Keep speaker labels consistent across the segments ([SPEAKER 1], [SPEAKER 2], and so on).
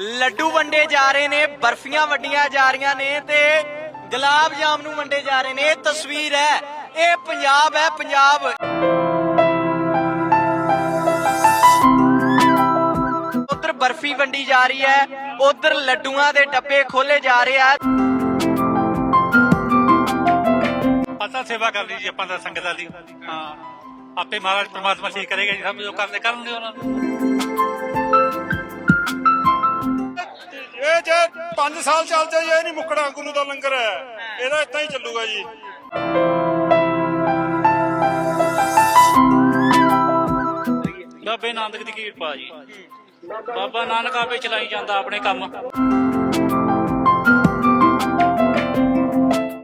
[SPEAKER 1] ਲੱਡੂ ਵੰਡੇ ਜਾ ਰਹੇ ਨੇ, ਬਰਫੀਆਂ ਵੰਡੀਆਂ ਜਾ ਰਹੀਆਂ ਨੇ ਤੇ ਗੁਲਾਬ ਜਾਮਨੂ ਵੰਡੇ ਜਾ ਰਹੇ ਨੇ। ਇਹ ਤਸਵੀਰ ਹੈ, ਇਹ ਪੰਜਾਬ ਹੈ, ਪੰਜਾਬ। ਉਧਰ ਬਰਫੀ ਵੰਡੀ ਜਾ ਰਹੀ ਹੈ, ਉਧਰ ਲੱਡੂਆਂ ਦੇ ਡੱਬੇ ਖੋਲੇ ਜਾ ਰਹੇ ਆ।
[SPEAKER 2] ਪਤਾ ਸੇਵਾ ਕਰ ਜੀ, ਆਪਾਂ ਦਾ ਸੰਗਤਾਂ ਦੀ ਹਾਂ, ਆਪੇ ਮਹਾਰਾਜ ਪ੍ਰਮਾਤਮਾ ਠੀਕ ਕਰੇਗਾ ਜੀ, ਸਭ ਜੋ ਕਰਨੇ ਕਰਨ ਉਹਨਾਂ ਨੂੰ
[SPEAKER 3] 5 ਸਾਲ ਚੱਲ ਜਾਏ ਇਹ ਨਹੀਂ ਮੁੱਕਣਾ ਗੁਰੂ ਦਾ ਲੰਗਰ ਹੈ। ਇਹਦਾ ਇਦਾਂ ਹੀ ਚੱਲੂਗਾ ਜੀ।
[SPEAKER 2] ਬਾਬੇ ਨਾਨਕ ਦੀ ਕਿਰਪਾ ਜੀ। ਬਾਬਾ ਨਾਨਕ ਆਪੇ ਚਲਾਈ ਜਾਂਦਾ ਆਪਣੇ ਕੰਮ।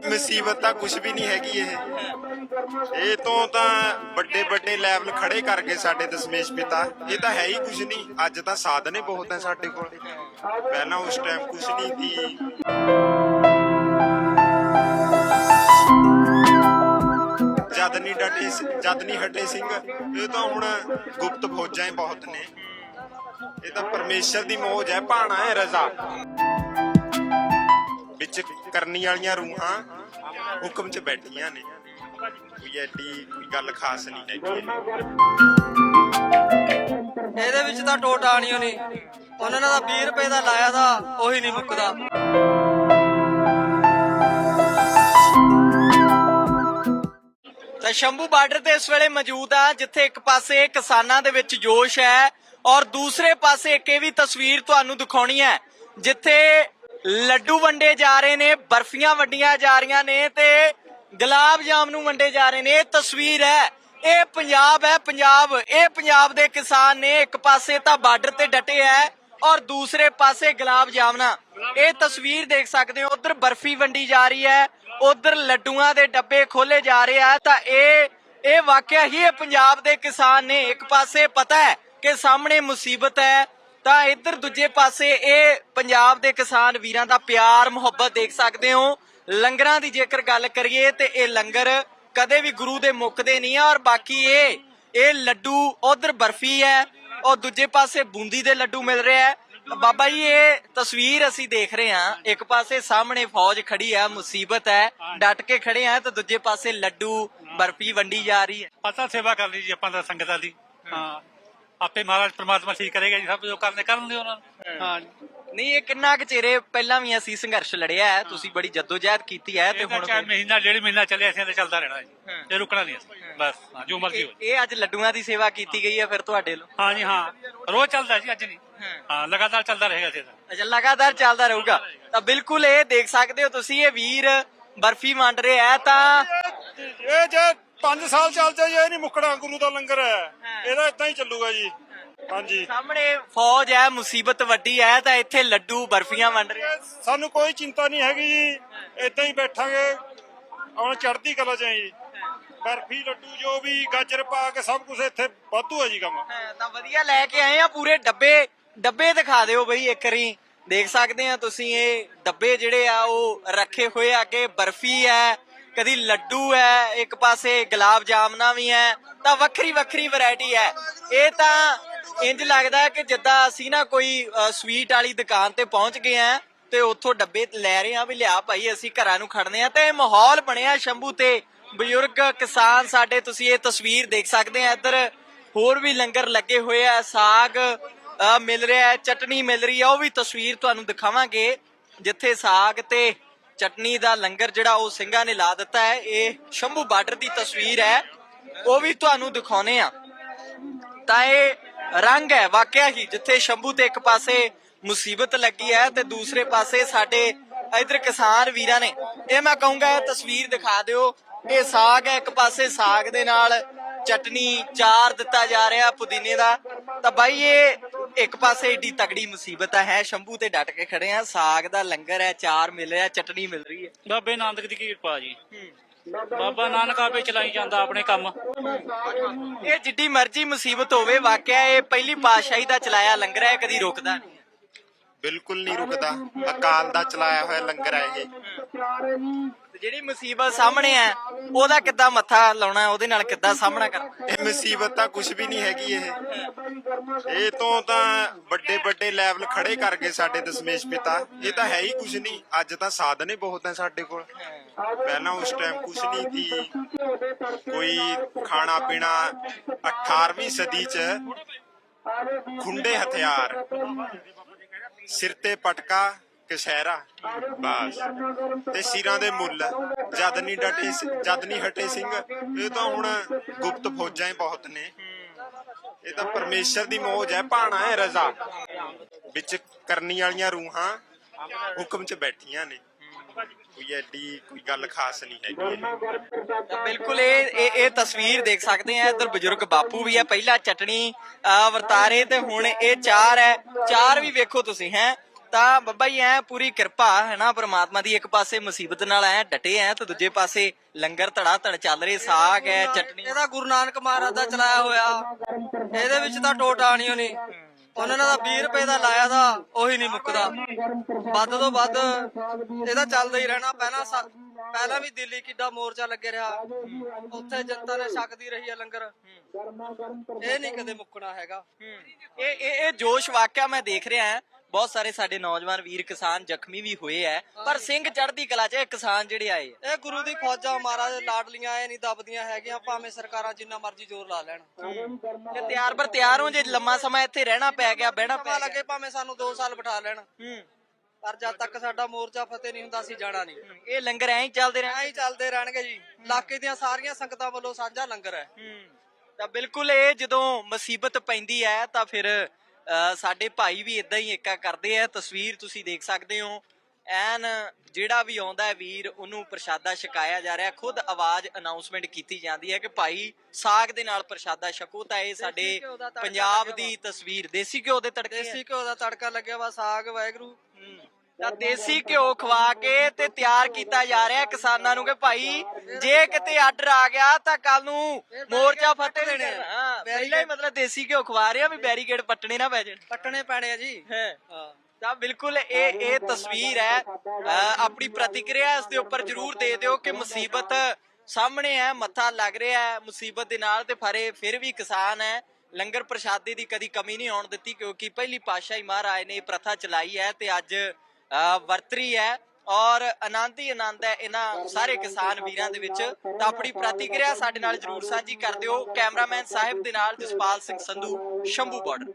[SPEAKER 4] ਮੁਸੀਬਤ ਤਾਂ ਕੁਝ ਵੀ ਨਹੀਂ ਹੈਗੀ ਇਹ। ਇਹ ਤੋਂ ਤਾਂ ਵੱਡੇ ਵੱਡੇ ਲੈਵਲ ਖੜੇ ਕਰਕੇ ਸਾਡੇ ਦਸ਼ਮੇਸ਼ ਪਿਤਾ। ਇਹ ਤਾਂ ਹੈ ਹੀ ਕੁਝ ਨਹੀਂ। ਅੱਜ ਤਾਂ ਸਾਧਨੇ ਬਹੁਤ ਹੈ ਸਾਡੇ ਕੋਲ। ਪਹਿਲਾਂ ਉਸ ਟਾਈਮ ਕੁਝ ਨਹੀਂ ਸੀ। ਜਦ ਨਹੀਂ ਡਟੇ ਜਦ ਨਹੀਂ ਹਟੇ ਸਿੰਘ, ਇਹ ਤਾਂ ਹੁਣ ਗੁਪਤ ਫੌਜਾਂ ਹੀ ਬਹੁਤ ਨੇ। ਇਹ ਤਾਂ ਪਰਮੇਸ਼ਰ ਦੀ ਮੋਜ ਹੈ, ਭਾਣਾ ਹੈ ਰਜ਼ਾ। ਵਿੱਚ ਕਰਨੀ ਵਾਲੀਆਂ ਰੂਹਾਂ ਹੁਕਮ 'ਚ ਬੈਠੀਆਂ ਨੇ। ਕੋਈ ਐਡੀ ਕੋਈ ਗੱਲ ਖਾਸ ਨਹੀਂ ਹੈਗੀ
[SPEAKER 1] ਇਹਦੇ ਵਿੱਚ ਤਾਂ ਟੋਟਾ ਨਹੀਂ ਹੋਣੀ। ਉਹਨਾਂ ਨੇ ਤਾਂ 20 ਰੁਪਏ ਦਾ ਲਾਇਆ ਦਾ ਉਹੀ ਨਹੀਂ ਮੁੱਕਦਾ। ਤਾਂ ਸ਼ੰਭੂ ਬਾਰਡਰ ਤੇ ਇਸ ਵੇਲੇ ਮੌਜੂਦ ਆ, ਜਿੱਥੇ ਇੱਕ ਪਾਸੇ ਕਿਸਾਨਾਂ ਦੇ ਵਿੱਚ ਜੋਸ਼ ਹੈ ਔਰ ਦੂਸਰੇ ਪਾਸੇ ਇੱਕ ਇਹ ਵੀ ਤਸਵੀਰ ਤੁਹਾਨੂੰ ਦਿਖਾਉਣੀ ਹੈ, ਜਿੱਥੇ ਲੱਡੂ ਵੰਡੇ ਜਾ ਰਹੇ ਨੇ, ਬਰਫੀਆਂ ਵੰਡੀਆਂ ਜਾ ਰਹੀਆਂ ਨੇ ਤੇ ਗੁਲਾਬ ਜਾਮ ਨੂੰ ਵੰਡੇ ਜਾ ਰਹੇ ਨੇ, ਇਹ ਤਸਵੀਰ ਹੈ, ਇਹ ਪੰਜਾਬ ਹੈ, ਪੰਜਾਬ, ਇਹ ਪੰਜਾਬ ਦੇ ਕਿਸਾਨ ਨੇ, ਇੱਕ ਪਾਸੇ ਤਾਂ ਬਾਰਡਰ ਤੇ ਡਟੇ ਹੈ ਔਰ ਦੂਸਰੇ ਪਾਸੇ ਗੁਲਾਬ ਜਾਮਨਾ ਇਹ ਤਸਵੀਰ ਦੇਖ ਸਕਦੇ ਹੋ, ਉਧਰ ਬਰਫੀ ਵੰਡੀ ਜਾ ਰਹੀ ਹੈ, ਉਧਰ ਲੱਡੂਆਂ ਦੇ ਡੱਬੇ ਖੋਲੇ ਜਾ ਰਹੇ ਆ, ਤਾਂ ਇਹ ਇਹ ਵਾਕਿਆ ਹੀ ਇਹ ਪੰਜਾਬ ਦੇ ਕਿਸਾਨ ਨੇ, ਇੱਕ ਪਾਸੇ ਪਤਾ ਹੈ ਕਿ ਸਾਹਮਣੇ ਮੁਸੀਬਤ ਹੈ, ਤਾਂ ਇੱਧਰ ਦੂਜੇ ਪਾਸੇ ਇਹ ਪੰਜਾਬ ਦੇ ਕਿਸਾਨ ਵੀਰਾਂ ਦਾ ਪਿਆਰ ਮੁਹੱਬਤ ਦੇਖ ਸਕਦੇ ਹੋ ਲੰਗਰਾਂ ਦੀ ਜੇਕਰ ਗੱਲ ਕਰੀਏ ਤੇ ਇਹ ਲੰਗਰ ਕਦੇ ਵੀ ਗੁਰੂ ਦੇ ਮੁੱਕਦੇ ਨਹੀਂ ਆ ਔਰ ਬਾਕੀ ਇਹ ਇਹ ਲੱਡੂ ਉਧਰ ਬਰਫੀ ਹੈ ਔਰ ਦੂਜੇ ਪਾਸੇ ਬੂੰਦੀ ਦੇ ਲੱਡੂ ਮਿਲ ਰਿਹਾ ਹੈ ਬਾਬਾ ਜੀ, ਇਹ ਤਸਵੀਰ ਅਸੀਂ ਦੇਖ ਰਹੇ ਹਾਂ। ਇੱਕ ਪਾਸੇ ਸਾਹਮਣੇ ਫੌਜ ਖੜੀ ਹੈ ਮੁਸੀਬਤ ਹੈ, ਡਟ ਕੇ ਖੜੇ ਆ ਤੇ ਦੂਜੇ ਪਾਸੇ ਲੱਡੂ, ਬਰਫੀ ਵੰਡੀ ਜਾ ਰਹੀ ਹੈ।
[SPEAKER 2] ਪਤਾ ਸੇਵਾ ਕਰ ਲਈ ਜੀ ਆਪਾਂ ਦਾ ਸੰਗਤਾਂ ਦੀ। ਹਾਂ। ਆਪੇ ਮਹਾਰਾਜ ਪ੍ਰਮਾਤਮਾ ਠੀਕ ਕਰੇਗਾ ਜੀ ਸਭ ਜੋ ਕਰਨੇ ਕਰਨ ਦਿਓ ਉਹਨਾਂ ਨੂੰ। ਹਾਂ।
[SPEAKER 1] ਨਹੀਂ ਇਹ ਕਿੰਨਾ ਕੁ ਚਿਰੇ ਪਹਿਲਾਂ ਵੀ ਅਸੀਂ ਸੰਘਰਸ਼ ਲੜਿਆ ਹੈ ਤੁਸੀਂ ਬੜੀ ਜਦੋਜਹਿਦ ਕੀਤੀ ਹੈ ਤੇ
[SPEAKER 2] ਇਹ ਤਾਂ
[SPEAKER 1] ਹੁਣ
[SPEAKER 2] ਚਾਰ ਮਹੀਨਾ ਡੇਢ ਮਹੀਨਾ ਚੱਲਿਆ ਅਸੀਂ ਤਾਂ ਚੱਲਦਾ ਰਹਿਣਾ ਜੀ। ਇਹ ਰੁਕਣਾ ਨਹੀਂ ਅਸੀਂ। ਬਸ ਹਾਂ, ਜੋ ਮਰਜ਼ੀ ਹੋ
[SPEAKER 1] ਇਹ ਇਹ ਅੱਜ ਲੱਡੂਆਂ ਦੀ ਸੇਵਾ ਕੀਤੀ ਗਈ ਹੈ ਫਿਰ ਤੁਹਾਡੇ ਵੱਲੋਂ
[SPEAKER 2] ਹਾਂ ਜੀ ਹਾਂ। ਰੋਜ਼ ਚੱਲਦਾ ਜੀ ਅੱਜ ਨਹੀਂ। ਹਾਂ। ਲਗਾਤਾਰ ਚੱਲਦਾ ਰਹੇਗਾ ਜੀ
[SPEAKER 1] ਅੱਛਾ ਲਗਾਤਾਰ ਚੱਲਦਾ ਰਹੂਗਾ। ਤਾਂ ਬਿਲਕੁਲ ਇਹ ਦੇਖ ਸਕਦੇ ਹੋ ਤੁਸੀਂ ਇਹ ਵੀਰ ਬਰਫੀ ਵੰਡ ਰਿਹਾ ਹੈ ਤਾਂ
[SPEAKER 3] ਇਹ ਜੇ 5 ਸਾਲ ਚੱਲ ਜਾਏ ਇਹ ਨਹੀਂ ਮੁੱਕਣਾ ਗੁਰੂ ਦਾ ਲੰਗਰ ਹੈ। ਇਹਦਾ ਇਦਾਂ ਹੀ ਚੱਲੂਗਾ ਜੀ। ਹਾਂਜੀ।
[SPEAKER 1] ਸਾਹਮਣੇ ਫੌਜ ਹੈ ਮੁਸੀਬਤ ਵੱਡੀ ਹੈ ਤਾਂ ਇੱਥੇ ਲੱਡੂ ਬਰਫੀਆਂ ਵੰਡ ਰਹੇ
[SPEAKER 3] ਸਾਨੂੰ ਕੋਈ ਚਿੰਤਾ ਨਹੀਂ ਹੈਗੀ ਜੀ। ਇਦਾਂ ਹੀ ਬੈਠਾਂਗੇ। ਹੁਣ ਚੜ੍ਹਦੀ ਕਲਾ ਚ ਜੀ। ਬਰਫੀ ਲੱਡੂ ਜੋ ਵੀ ਗਾਜਰ ਪਾ ਕੇ ਸਭ ਕੁਝ ਇੱਥੇ ਵਾਧੂ ਹੈ ਜੀ ਕੰਮ।
[SPEAKER 1] ਹਾਂ, ਤਾਂ ਵਧੀਆ ਲੈ ਕੇ ਆਏ ਆ ਪੂਰੇ ਡੱਬੇ ਡੱਬੇ ਦਿਖਾ ਦਿਓ ਬਈ ਇੱਕ ਵਾਰੀ। ਦੇਖ ਸਕਦੇ ਆ ਤੁਸੀਂ ਇਹ ਡੱਬੇ ਜਿਹੜੇ ਆ ਉਹ ਰੱਖੇ ਹੋਏ ਆ ਅੱਗੇ ਬਰਫੀ ਹੈ ਕਦੀ ਲੱਡੂ ਹੈ, ਇੱਕ ਪਾਸੇ ਗੁਲਾਬ ਜਾਮਨਾ ਵੀ ਹੈ, ਤਾਂ ਵੱਖਰੀ ਵੱਖਰੀ ਵੈਰਾਈਟੀ ਹੈ। ਇਹ ਤਾਂ ਇੰਜ ਲੱਗਦਾ ਹੈ ਕਿ ਜਿੱਦਾਂ ਅਸੀਂ ਨਾ ਕੋਈ ਸਵੀਟ ਵਾਲੀ ਦੁਕਾਨ ਤੇ ਪਹੁੰਚ ਗਏ ਆ ਤੇ ਉੱਥੋਂ ਡੱਬੇ ਲੈ ਰਹੇ ਆ ਵੀ ਲਿਆ ਭਾਈ, ਅਸੀਂ ਘਰਾਂ ਨੂੰ ਖੜਨੇ ਆ ਤੇ ਇਹ ਮਾਹੌਲ ਬਣਿਆ ਸ਼ੰਭੂ ਤੇ। ਬਜ਼ੁਰਗ, ਕਿਸਾਨ ਸਾਡੇ, ਤੁਸੀਂ ਇਹ ਤਸਵੀਰ ਦੇਖ ਸਕਦੇ ਆ ਇੱਧਰ ਹੋਰ ਵੀ ਲੰਗਰ ਲੱਗੇ ਹੋਏ ਆ, ਸਾਗ ਮਿਲ ਰਿਹਾ ਹੈ, ਚਟਨੀ ਮਿਲ ਰਹੀ ਆ, ਉਹ ਵੀ ਤਸਵੀਰ ਤੁਹਾਨੂੰ ਦਿਖਾਵਾਂਗੇ। ਜਿੱਥੇ ਸਾਗ ਤੇ ਚਟਨੀ ਦਾ ਲੰਗਰ ਜਿਹੜਾ ਉਹ ਸਿੰਘਾਂ ਨੇ ਲਾ ਦਿੱਤਾ ਹੈ। ਇਹ ਸ਼ੰਭੂ ਬਾਰਡਰ ਦੀ ਤਸਵੀਰ ਹੈ। ਉਹ ਵੀ ਤੁਹਾਨੂੰ ਦਿਖਾਉਨੇ ਆ। ਤਾਂ ਇਹ ਰੰਗ ਹੈ, ਵਾਕਿਆ ਹੀ, ਜਿੱਥੇ ਸ਼ੰਭੂ ਤੇ ਇੱਕ ਪਾਸੇ ਮੁਸੀਬਤ ਲੱਗੀ ਹੈ ਤੇ ਦੂਸਰੇ ਪਾਸੇ ਸਾਡੇ ਇਧਰ ਕਿਸਾਨ ਵੀਰਾਂ ਨੇ। ਇਹ ਮੈਂ ਕਹੂੰਗਾ, ਇਹ ਤਸਵੀਰ ਦਿਖਾ ਦਿਓ। ਇਹ ਸਾਗ ਹੈ, ਇੱਕ ਪਾਸੇ ਸਾਗ ਦੇ ਨਾਲ ਚਟਨੀ ਚਾਰ ਦਿੱਤਾ ਜਾ ਰਿਹਾ ਪੁਦੀਨੇ ਦਾ। ਤਾਂ ਬਾਈ ਇਹ ਇੱਕ ਪਾਸੇ ਏਡੀ ਤਗੜੀ ਮੁਸੀਬਤ ਹੈ ਸ਼ੰਭੂ ਤੇ ਡਟ ਕੇ ਖੜੇ ਆ। ਸਾਗ ਦਾ ਲੰਗਰ ਹੈ ਚਾਰ ਮਿਲ ਰਿਹਾ ਚਟਨੀ ਮਿਲ ਰਹੀ ਹੈ।
[SPEAKER 2] ਬਾਬੇ ਨਾਨਕ ਦੀ ਕਿਰਪਾ ਜੀ। ਬਾਬਾ ਨਾਨਕ ਆਪੇ ਚਲਾਈ ਜਾਂਦਾ ਆਪਣੇ ਕੰਮ।
[SPEAKER 1] ਇਹ ਜਿੱਡੀ ਮਰਜ਼ੀ ਮੁਸੀਬਤ ਹੋਵੇ ਵਾਕਿਆ ਇਹ ਪਹਿਲੀ ਪਾਤਸ਼ਾਹੀ ਦਾ ਚਲਾਇਆ ਲੰਗਰ ਹੈ ਕਦੀ ਰੁਕਦਾ ਨਹੀਂ
[SPEAKER 4] ਬਿਲਕੁਲ ਨਹੀਂ ਰੁਕਦਾ। ਅਕਾਲ ਦਾ ਚਲਾਇਆ ਹੋਇਆ ਲੰਗਰ ਹੈ ਇਹ।
[SPEAKER 1] ਤੇ ਜਿਹੜੀ ਮੁਸੀਬਤ ਸਾਹਮਣੇ ਹੈ ਉਹਦਾ ਕਿੱਦਾਂ ਮੱਥਾ ਲਾਉਣਾ ਹੈ, ਉਹਦੇ ਨਾਲ ਕਿੱਦਾਂ ਸਾਹਮਣਾ ਕਰਨਾ?
[SPEAKER 4] ਇਹ ਮੁਸੀਬਤ ਤਾਂ ਕੁਝ ਵੀ ਨਹੀਂ ਹੈਗੀ ਇਹ। ਇਹ ਤੋਂ ਤਾਂ ਵੱਡੇ ਵੱਡੇ ਲੈਵਲ ਖੜੇ ਕਰ ਗਏ ਸਾਡੇ ਦਸ਼ਮੇਸ਼ ਪਿਤਾ। ਇਹ ਤਾਂ ਹੈ ਹੀ ਕੁਝ ਨਹੀਂ। ਅੱਜ ਤਾਂ ਸਾਧਨ ਹੀ ਬਹੁਤ ਹੈ ਸਾਡੇ ਕੋਲ। ਪਹਿਲਾਂ ਉਸ ਟਾਈਮ ਕੁਝ ਨਹੀਂ ਸੀ। ਕੋਈ ਖਾਣਾ ਪੀਣਾ 18ਵੀਂ ਸਦੀ ਚ ਖੁੰਡੇ ਹਥਿਆਰ ਸਿਰ ਤੇ ਪਟਕਾ ਕਸ਼ਹਿਰਾ ਬਸ। ਤੇ ਸਿਰਾਂ ਦੇ ਮੁੱਲ ਜਦ ਨਹੀਂ ਡਟੇ ਜਦ ਨਹੀਂ ਹਟੇ ਸਿੰਘ, ਇਹ ਤਾਂ ਹੁਣ ਗੁਪਤ ਫੌਜਾਂ ਹੀ ਬਹੁਤ ਨੇ। ਇਹ ਤਾਂ ਪਰਮੇਸ਼ਰ ਦੀ ਮੋਜ ਹੈ, ਭਾਣਾ ਹੈ ਰਜ਼ਾ। ਵਿੱਚ ਕਰਨੀ ਵਾਲੀਆਂ ਰੂਹਾਂ ਹੁਕਮ 'ਚ ਬੈਠੀਆਂ ਨੇ। ਕੋਈ ਐਡੀ ਕੋਈ ਗੱਲ ਖਾਸ ਨਹੀਂ ਹੈਗੀ
[SPEAKER 1] ਬਿਲਕੁਲ ਇਹ ਇਹ ਇਹ ਤਸਵੀਰ ਦੇਖ ਸਕਦੇ ਆ ਇਧਰ ਬਜ਼ੁਰਗ ਬਾਪੂ ਵੀ ਹੈ। ਪਹਿਲਾਂ ਚਟਣੀ ਵਰਤਾਰੇ ਤੇ ਹੁਣ ਇਹ ਚਾਰ ਹੈ। ਚਾਰ ਵੀ ਵੇਖੋ ਤੁਸੀਂ, ਹੈ। ਤਾਂ ਬੱਬਾ ਜੀ ਐ ਪੂਰੀ ਕਿਰਪਾ ਹੈ ਨਾ ਪ੍ਰਮਾਤਮਾ ਦੀ ਇੱਕ ਪਾਸੇ ਮੁਸੀਬਤ ਨਾਲ ਐ ਡਟੇ ਐ ਤੇ ਦੂਜੇ ਪਾਸੇ ਲੰਗਰ ਧੜਾ ਧੜ ਚੱਲ ਰਹੇ ਸਾਗ ਹੈ ਚਟਣੀ
[SPEAKER 5] ਇਹਦਾ ਗੁਰੂ ਨਾਨਕ ਮਹਾਰਾਜ ਦਾ ਚਲਾਇਆ ਹੋਇਆ। ਇਹਦੇ ਵਿੱਚ ਤਾਂ ਟੋਟਾ ਨਹੀਂ ਹੋਣੀ। ਉਹਨਾਂ ਤਾਂ 20 ਰੁਪਏ ਦਾ ਲਾਇਆ ਦਾ ਉਹੀ ਨਹੀਂ ਮੁੱਕਦਾ। ਵੱਧ ਤੋਂ ਵੱਧ ਇਹਦਾ ਚੱਲਦਾ ਹੀ ਰਹਿਣਾ। ਪਹਿਲਾਂ ਪਹਿਲਾਂ ਵੀ ਦਿੱਲੀ ਕਿੱਡਾ ਮੋਰਚਾ ਲੱਗੇ ਰਿਹਾ। ਉੱਥੇ ਜਨਤਾ ਨੇ ਛਕਦੀ ਰਹੀ ਹੈ ਲੰਗਰ। ਇਹ ਨਹੀਂ ਕਦੇ ਮੁੱਕਣਾ ਹੈਗਾ।
[SPEAKER 1] ਇਹ ਇਹ ਜੋਸ਼ ਵਾਕਿਆ ਮੈਂ ਦੇਖ ਰਿਹਾ ਹਾਂ ਬਹੁਤ ਸਾਰੇ ਸਾਡੇ ਨੌਜਵਾਨ ਵੀਰ ਕਿਸਾਨ ਜ਼ਖਮੀ ਵੀ ਹੋਏ ਐ ਪਰ ਸਿੰਘ ਚੜ੍ਹਦੀ ਕਲਾ 'ਚ ਇਹ ਕਿਸਾਨ ਜਿਹੜੇ ਆਏ ਆ।
[SPEAKER 5] ਇਹ ਗੁਰੂ ਦੀ ਫੌਜਾਂ ਮਹਾਰਾਜ ਲਾਡਲੀਆਂ ਇਹ ਨਹੀਂ ਦਬਦੀਆਂ ਹੈਗੀਆਂ ਭਾਵੇਂ ਸਰਕਾਰਾਂ ਜਿੰਨਾ ਮਰਜ਼ੀ ਜ਼ੋਰ ਲਾ ਲੈਣ।
[SPEAKER 1] ਤੇ ਤਿਆਰ ਪਰ ਤਿਆਰ ਹੋ ਜੇ ਲੰਮਾ ਸਮਾਂ ਇੱਥੇ ਰਹਿਣਾ ਪੈ ਗਿਆ ਬਹਿਣਾ
[SPEAKER 5] ਪਤਾ
[SPEAKER 1] ਪੈ
[SPEAKER 5] ਲੱਗੇ ਭਾਵੇਂ ਸਾਨੂੰ 2 ਸਾਲ ਬਿਠਾ ਲੈਣ।
[SPEAKER 1] ਹੂੰ।
[SPEAKER 5] ਪਰ ਜਦ ਤੱਕ ਸਾਡਾ ਮੋਰਚਾ ਫਤਿਹ ਨਹੀਂ ਹੁੰਦਾ ਅਸੀਂ ਜਾਣਾ ਨਹੀਂ।
[SPEAKER 1] ਇਹ ਲੰਗਰ ਐਂ ਹੀ ਚੱਲਦੇ ਰਹਿਣਾ।
[SPEAKER 5] ਐਂ ਹੀ ਚੱਲਦੇ ਰਹਿਣਗੇ ਜੀ। ਇਲਾਕੇ ਦੀਆਂ ਸਾਰੀਆਂ ਸੰਗਤਾਂ ਵੱਲੋਂ ਸਾਂਝਾ ਲੰਗਰ ਹੈ।
[SPEAKER 1] ਤਾਂ ਬਿਲਕੁਲ ਇਹ ਜਦੋਂ ਮੁਸੀਬਤ ਪੈਂਦੀ ਹੈ ਤਾਂ ਫਿਰ ਸਾਡੇ ਭਾਈ ਵੀ ਇਦਾਂ ਹੀ ਏਕਾ ਕਰਦੇ ਆ ਤਸਵੀਰ ਤੁਸੀਂ ਦੇਖ ਸਕਦੇ ਹੋ। ਐਨ ਜਿਹੜਾ ਵੀ ਆਉਂਦਾ ਹੈ ਵੀਰ ਉਹਨੂੰ ਪ੍ਰਸ਼ਾਦਾ ਛਕਾਇਆ ਜਾ ਰਿਹਾ। ਖੁਦ ਆਵਾਜ਼ ਅਨਾਉਂਸਮੈਂਟ ਕੀਤੀ ਜਾਂਦੀ ਹੈ ਕਿ ਭਾਈ ਸਾਗ ਦੇ ਨਾਲ ਪ੍ਰਸ਼ਾਦਾ ਛਕੋ ਤਾਂ ਇਹ ਸਾਡੇ ਪੰਜਾਬ ਦੀ ਤਸਵੀਰ ਦੇਸੀ ਘਿਓ ਦੇ ਤੜਕੇ
[SPEAKER 5] ਦੇਸੀ ਘਿਓ ਦਾ ਤੜਕਾ ਲੱਗਿਆ ਵਾ ਸਾਗ ਵਾਹਿਗੁਰੂ।
[SPEAKER 1] ਤਾਂ ਦੇਸੀ ਘਿਓ ਖਵਾ ਕੇ ਤੇ ਤਿਆਰ ਕੀਤਾ ਜਾ ਰਿਹਾ ਕਿਸਾਨਾਂ ਨੂੰ ਕਿ ਭਾਈ ਜੇ ਕਿਤੇ ਆਰਡਰ ਆ ਗਿਆ ਤਾਂ ਕੱਲ ਨੂੰ ਮੋਰਚਾ ਫਤਿਹ
[SPEAKER 5] ਦੇਣੇ ਆ।
[SPEAKER 1] ਹਾਂ ਪਹਿਲਾਂ ਹੀ ਮਤਲਬ ਦੇਸੀ ਘਿਓ ਖਵਾ ਰਹੇ ਆ ਵੀ ਬੈਰੀਕੇਡ ਪੱਟਣੇ ਨਾ ਪੈ ਜਾਣ।
[SPEAKER 5] ਪੱਟਣੇ ਪੈਣੇ ਆ ਜੀ।
[SPEAKER 1] ਹੈ।
[SPEAKER 5] ਹਾਂ।
[SPEAKER 1] ਤਾਂ ਬਿਲਕੁਲ ਇਹ ਇਹ ਤਸਵੀਰ ਹੈ ਆਪਣੀ ਪ੍ਰਤੀਕਿਰਿਆ ਇਸ ਦੇ ਉੱਪਰ ਜਰੂਰ ਦੇ ਦਿਓ ਕਿ ਮੁਸੀਬਤ ਸਾਹਮਣੇ ਹੈ ਮੱਥਾ ਲੱਗ ਰਿਹਾ ਹੈ ਮੁਸੀਬਤ ਦੇ ਨਾਲ ਤੇ ਫਰੇ ਫਿਰ ਵੀ ਕਿਸਾਨ ਹੈ। ਲੰਗਰ ਪ੍ਰਸ਼ਾਦੇ ਦੀ ਕਦੀ ਕਮੀ ਨਹੀਂ ਆਉਣ ਦਿੱਤੀ ਕਿਉਂਕਿ ਪਹਿਲੀ ਪਾਤਸ਼ਾਹੀ ਮਹਾਰਾਜ ਨੇ ਇਹ ਪ੍ਰਥਾ ਚਲਾਈ ਹੈ ਤੇ ਅੱਜ ਅਹ ਵਰਤਰੀ ਹੈ ਔਰ ਆਨੰਦ ਹੀ ਆਨੰਦ ਹੈ ਇਹਨਾਂ ਸਾਰੇ ਕਿਸਾਨ ਵੀਰਾਂ ਦੇ ਵਿੱਚ। ਤਾਂ ਆਪਣੀ ਪ੍ਰਤੀਕਿਰਿਆ ਸਾਡੇ ਨਾਲ ਜਰੂਰ ਸਾਂਝੀ ਕਰ ਦਿਓ। ਕੈਮਰਾਮੈਨ ਸਾਹਿਬ ਦੇ ਨਾਲ ਜਸਪਾਲ ਸਿੰਘ ਸੰਧੂ, ਸ਼ੰਭੂ ਬਾਰਡਰ।